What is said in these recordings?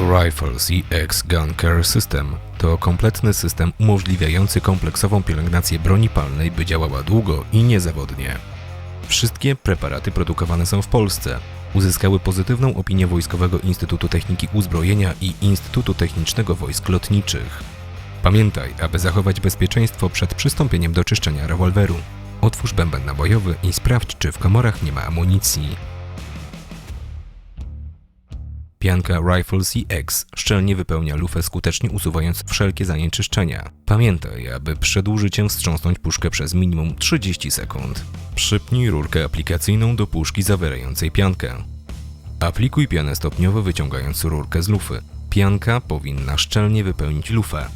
Rifle CX Gun Care System to kompletny system umożliwiający kompleksową pielęgnację broni palnej, by działała długo i niezawodnie. Wszystkie preparaty produkowane są w Polsce. Uzyskały pozytywną opinię Wojskowego Instytutu Techniki Uzbrojenia i Instytutu Technicznego Wojsk Lotniczych. Pamiętaj, aby zachować bezpieczeństwo przed przystąpieniem do czyszczenia rewolweru. Otwórz bęben nabojowy i sprawdź, czy w komorach nie ma amunicji. Pianka Rifle CX szczelnie wypełnia lufę, skutecznie usuwając wszelkie zanieczyszczenia. Pamiętaj, aby przed użyciem wstrząsnąć puszkę przez minimum 30 sekund. Przypnij rurkę aplikacyjną do puszki zawierającej piankę. Aplikuj pianę stopniowo wyciągając rurkę z lufy. Pianka powinna szczelnie wypełnić lufę.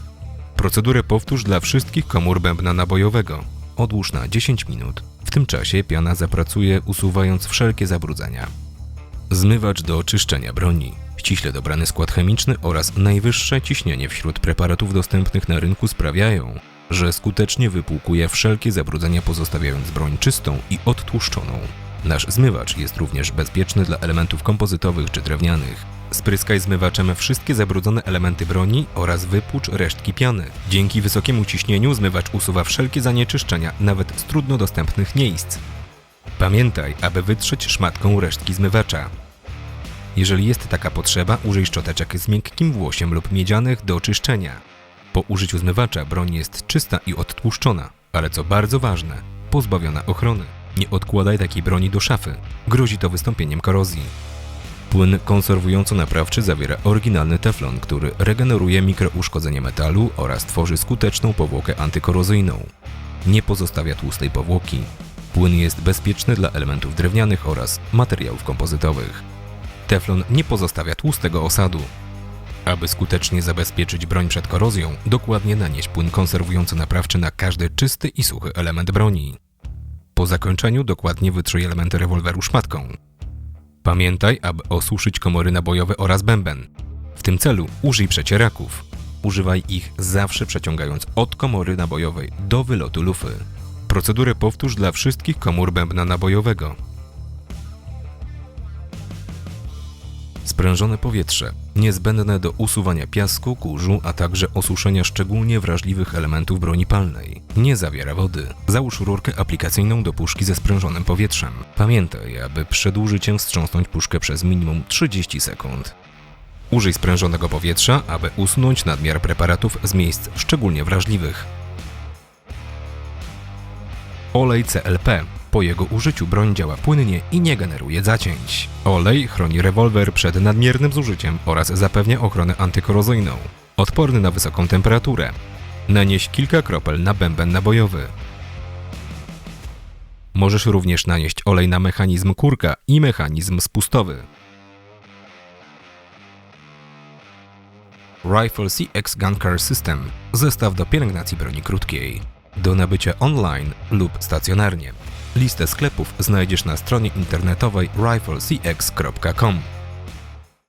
Procedurę powtórz dla wszystkich komór bębna nabojowego. Odłóż na 10 minut. W tym czasie piana zapracuje usuwając wszelkie zabrudzenia. Zmywacz do oczyszczenia broni. Ściśle dobrany skład chemiczny oraz najwyższe ciśnienie wśród preparatów dostępnych na rynku sprawiają, że skutecznie wypłukuje wszelkie zabrudzenia pozostawiając broń czystą i odtłuszczoną. Nasz zmywacz jest również bezpieczny dla elementów kompozytowych czy drewnianych. Spryskaj zmywaczem wszystkie zabrudzone elementy broni oraz wypłucz resztki piany. Dzięki wysokiemu ciśnieniu zmywacz usuwa wszelkie zanieczyszczenia, nawet z trudno dostępnych miejsc. Pamiętaj, aby wytrzeć szmatką resztki zmywacza. Jeżeli jest taka potrzeba, użyj szczoteczek z miękkim włosiem lub miedzianych do czyszczenia. Po użyciu zmywacza broń jest czysta i odtłuszczona, ale co bardzo ważne, pozbawiona ochrony. Nie odkładaj takiej broni do szafy. Grozi to wystąpieniem korozji. Płyn konserwująco-naprawczy zawiera oryginalny teflon, który regeneruje mikrouszkodzenie metalu oraz tworzy skuteczną powłokę antykorozyjną. Nie pozostawia tłustej powłoki. Płyn jest bezpieczny dla elementów drewnianych oraz materiałów kompozytowych. Teflon nie pozostawia tłustego osadu. Aby skutecznie zabezpieczyć broń przed korozją, dokładnie nanieś płyn konserwująco-naprawczy na każdy czysty i suchy element broni. Po zakończeniu dokładnie wytrzyj elementy rewolweru szmatką. Pamiętaj, aby osuszyć komory nabojowe oraz bęben. W tym celu użyj przecieraków. Używaj ich zawsze przeciągając od komory nabojowej do wylotu lufy. Procedurę powtórz dla wszystkich komór bębna nabojowego. Sprężone powietrze, niezbędne do usuwania piasku, kurzu, a także osuszenia szczególnie wrażliwych elementów broni palnej. Nie zawiera wody. Załóż rurkę aplikacyjną do puszki ze sprężonym powietrzem. Pamiętaj, aby przed użyciem wstrząsnąć puszkę przez minimum 30 sekund. Użyj sprężonego powietrza, aby usunąć nadmiar preparatów z miejsc szczególnie wrażliwych. Olej CLP. Po jego użyciu broń działa płynnie i nie generuje zacięć. Olej chroni rewolwer przed nadmiernym zużyciem oraz zapewnia ochronę antykorozyjną. Odporny na wysoką temperaturę. Nanieś kilka kropel na bęben nabojowy. Możesz również nanieść olej na mechanizm kurka i mechanizm spustowy. Rifle CX Gun Care System. Zestaw do pielęgnacji broni krótkiej. Do nabycia online lub stacjonarnie. Listę sklepów znajdziesz na stronie internetowej riflecx.com.